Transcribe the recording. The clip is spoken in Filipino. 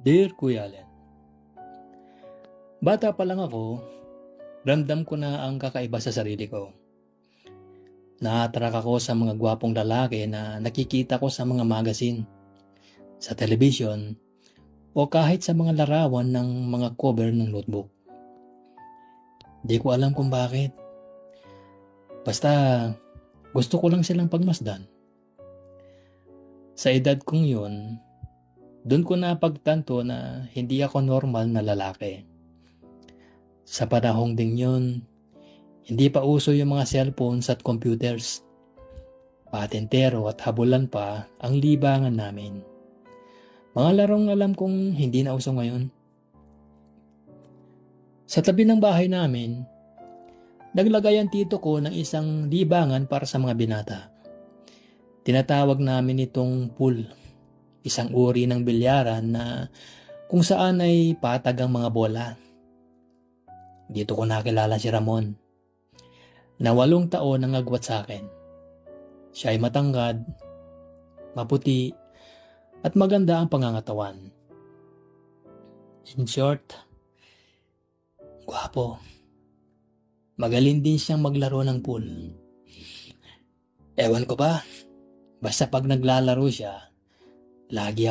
Dear Kuya Allen, Bata pa lang ako, ramdam ko na ang kakaiba sa sarili ko. Naatrak ako sa mga gwapong lalaki na nakikita ko sa mga magazine, sa television, o kahit sa mga larawan ng mga cover ng notebook. Di ko alam kung bakit. Basta gusto ko lang silang pagmasdan. Sa edad kong yun, doon ko napagtanto na hindi ako normal na lalaki. Sa panahong ding yun, hindi pa uso yung mga cellphones at computers. Patentero at habulan pa ang libangan namin. Mga larong alam kong hindi na uso ngayon. Sa tabi ng bahay namin, naglagay ang tito ko ng isang libangan para sa mga binata. Tinatawag namin itong pool, isang uri ng bilyaran na kung saan ay patag ang mga bola. Dito ko nakilala si Ramon, na walong taon ang agwat sa akin. Siya ay matangkad, maputi, at maganda ang pangangatawan. In short, gwapo. Magaling din siyang maglaro ng pool. Ewan ko ba, basta pag naglalaro siya, lagi